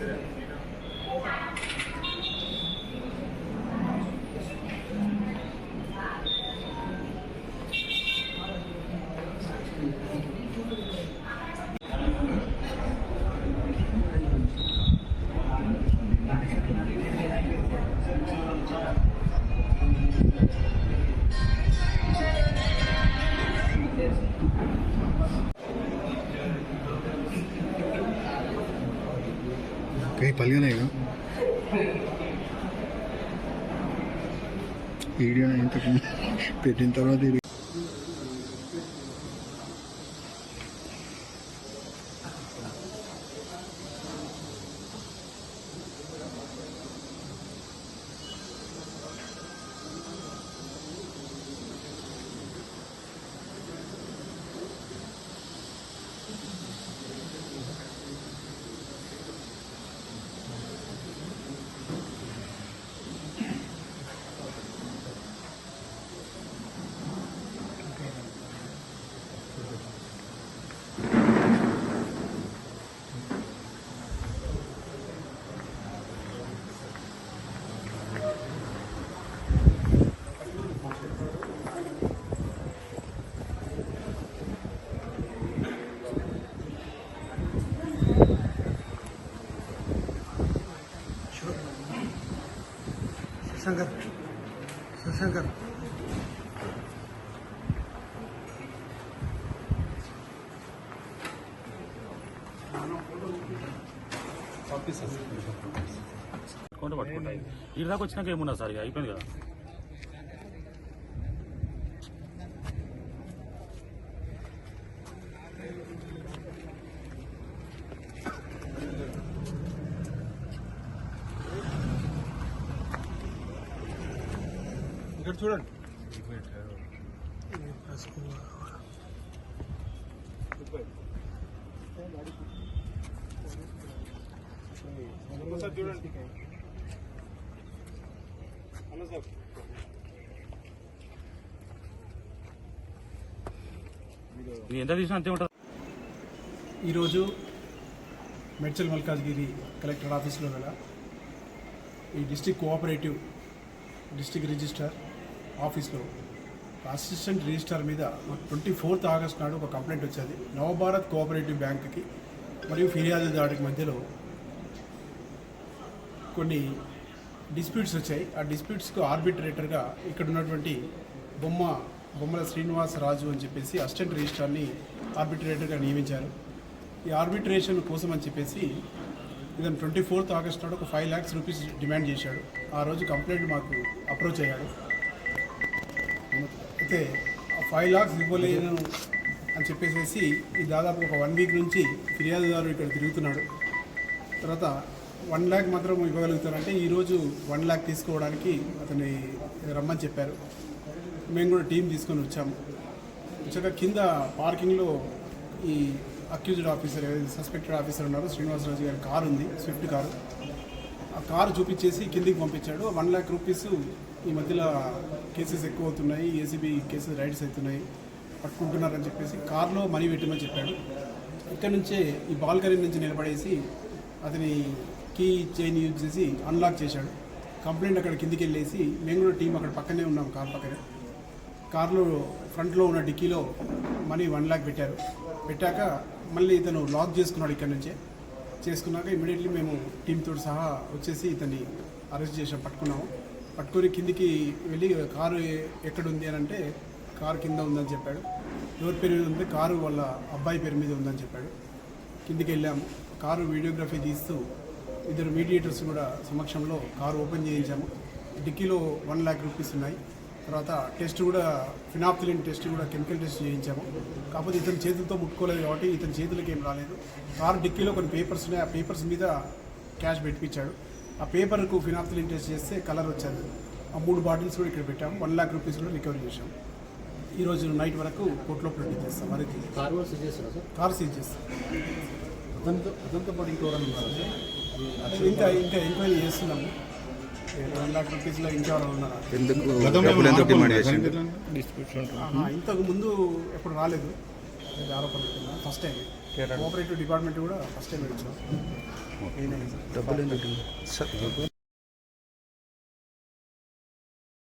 Yeah. कहीं పలిగలేగా video ఇంతకు పెట్టిన తర్వాత శంకర్. శంకర్. కొంట పట్టుకుంటాయి ఈ దాకా వచ్చినాక ఏమున్నా సార్? ఇక అయిపోయింది కదా. ఇక్కడ చూడండి. చూడండి. Hello sir. ఎంత తీసినా అంతే ఉంటుంది. ఈరోజు మెడ్చల్ మల్కాజ్గిరి కలెక్టర్ ఆఫీస్లో గల ఈ డిస్టిక్ కోఆపరేటివ్ డిస్టిక్ రిజిస్టర్ ఆఫీస్లో అసిస్టెంట్ రిజిస్టార్ మీద ట్వంటీ ఫోర్త్ ఆగస్ట్ నాడు ఒక కంప్లైంట్ వచ్చేది. నవభారత్ కోఆపరేటివ్ బ్యాంక్కి మరియు ఫిర్యాదుదారుడికి మధ్యలో కొన్ని డిస్ప్యూట్స్ వచ్చాయి. ఆ డిస్ప్యూట్స్కు ఆర్బిట్రేటర్గా ఇక్కడ ఉన్నటువంటి బొమ్మ బొమ్మల శ్రీనివాస రాజు అని చెప్పేసి అసిస్టెంట్ రిజిస్ట్రార్ని ఆర్బిట్రేటర్గా నియమించారు. ఈ ఆర్బిట్రేషన్ కోసం అని చెప్పేసి ఇతను ట్వంటీ ఫోర్త్ ఆగస్ట్ నాడు ఒక ఫైవ్ ల్యాక్స్ రూపీస్ డిమాండ్ చేశాడు. ఆ రోజు కంప్లైంట్ మాకు అప్రోచ్ అయ్యాడు. అయితే ఆ ఫైవ్ లాక్స్ ఇవ్వలేను అని చెప్పేసి ఈ దాదాపు ఒక వన్ వీక్ నుంచి ఫిర్యాదుదారు ఇక్కడ తిరుగుతున్నాడు. తర్వాత వన్ ల్యాక్ మాత్రం ఇవ్వగలుగుతారంటే ఈరోజు వన్ ల్యాక్ తీసుకోవడానికి అతన్ని రమ్మని చెప్పారు. మేము కూడా టీం తీసుకొని వచ్చాము. వచ్చాక కింద పార్కింగ్లో ఈ అక్యూజ్డ్ ఆఫీసర్ సస్పెక్టెడ్ ఆఫీసర్ ఉన్నారు శ్రీనివాసరాజు గారి కారు ఉంది స్విఫ్ట్ కారు. కారు చూపించేసి కిందికి పంపించాడు. వన్ ల్యాక్ రూపీస్ ఈ మధ్యలో కేసెస్ ఎక్కువ అవుతున్నాయి ఏసీబీ కేసెస్ రైడ్స్ అవుతున్నాయి. పట్టుకుంటున్నారని చెప్పేసి కార్లో మనీ పెట్టమని చెప్పాడు. ఇక్కడ నుంచే ఈ బాల్కనీ నుంచి నిలబడేసి అతని కీ చైన్ యూజ్ చేసి అన్లాక్ చేశాడు. కంప్లైంట్ అక్కడ కిందికి వెళ్ళేసి మేము కూడా టీం అక్కడ పక్కనే ఉన్నాం కార్ పక్కనే. కార్లో ఫ్రంట్లో ఉన్న డిక్కీలో మనీ వన్ ల్యాక్ పెట్టారు. పెట్టాక మళ్ళీ ఇతను లాక్ చేసుకున్నాడు ఇక్కడ నుంచే. చేసుకున్నాక ఇమీడియట్లీ మేము టీంతో సహా వచ్చేసి ఇతన్ని అరెస్ట్ చేసాం పట్టుకున్నాము. పట్టుకొని కిందికి వెళ్ళి కారు ఎక్కడ ఎక్కడుంది అని అంటే కారు కింద ఉందని చెప్పాడు. ఎవరి పేరు మీద ఉంది? కారు వాళ్ళ అబ్బాయి పేరు మీద ఉందని చెప్పాడు. కిందికి వెళ్ళాము. కారు వీడియోగ్రఫీ తీస్తూ ఇద్దరు మీడియేటర్స్ కూడా సమక్షంలో కారు ఓపెన్ చేయించాము. డిక్కీలో వన్ ల్యాక్ రూపీస్ ఉన్నాయి. తర్వాత టెస్ట్ కూడా ఫినాప్థిలిన్ టెస్ట్ కూడా కెమికల్ టెస్ట్ చేయించాము కాకపోతే ఇతని చేతులతో ముట్టుకోలేదు కాబట్టి ఇతని చేతులకి ఏం రాలేదు కారు డిక్కీలో కొన్ని పేపర్స్ ఉన్నాయి ఆ పేపర్స్ మీద క్యాష్ పెట్టించాడు ఆ పేపర్కు ఫినాప్థిలిన్ టెస్ట్ చేస్తే కలర్ వచ్చేది ఆ మూడు బాటిల్స్ కూడా ఇక్కడ పెట్టాము వన్ ల్యాక్ రూపీస్ కూడా రికవరీ చేశాం ఈరోజు నైట్ వరకు కోర్టులో ప్రొడ్యూస్ చేస్తాం మరి కార్ సీజ్ కార్ చేస్తాం అతనితో అతనితో పాటు ఇంకెవరైనా ఉన్నారా సార్ ఇంకా ఇంకా ఎంక్వైరీ చేస్తున్నాము ఎందుకు డబ్బులు ఎందుకు డిమాండ్ చేసిండు ఆహా, ఇంతకు ముందు ఎప్పుడు రాలేదు. ఆరోపణ ఫస్ట్ టైం కోఆపరేటివ్ డిపార్ట్మెంట్ కూడా ఫస్ట్ టైం వచ్చాం డబ్బులు ఎందుకు?